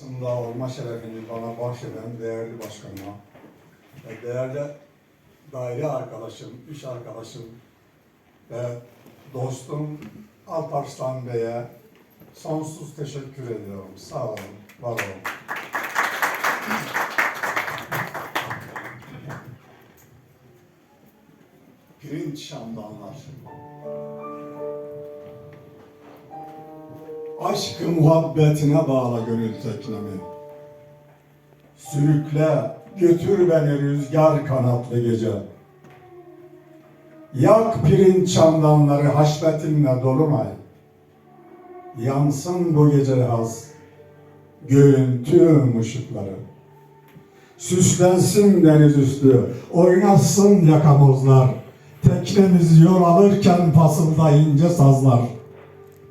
Aslında olma şerefini bana bahşeden değerli başkanıma değerli daire arkadaşım, iş arkadaşım ve dostum Alparslan Bey'e sonsuz teşekkür ediyorum. Sağ olun, var olun. Pirinç şamdanlar. Aşkı muhabbetine bağla gönül teknemi. Sürükle, götür beni rüzgar kanatlı gece. Yak pirinç çamdanları haşmetinle dolunay. Yansın bu gece haz, göğün tüm ışıkları. Süslensin deniz üstü, oynasın yakamozlar. Teknemiz yol alırken pasında ince sazlar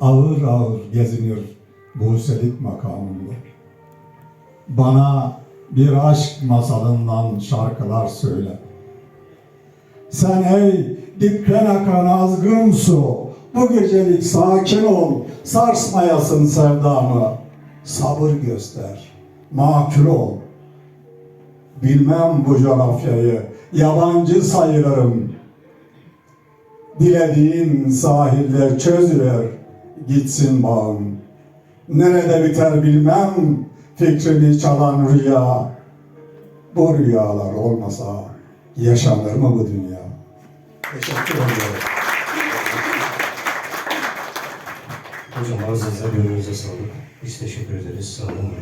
ağır ağır geziniyor Buselik makamında. Bana bir aşk masalından şarkılar söyle. Sen ey dipten akan azgın su, bu gecelik sakin ol, sarsmayasın sevdamı. Sabır göster, makul ol. Bilmem bu coğrafyayı, yabancı sayılırım. Dilediğin sahiller çözüver, gitsin bağım. Nerede biter bilmem, fikrimi çalan rüya. Bu rüyalar olmasa yaşanır mı bu dünya? Teşekkür ederim. Hocam ağzınıza gönlünüze sağlık. Biz teşekkür ederiz. Sağ olun.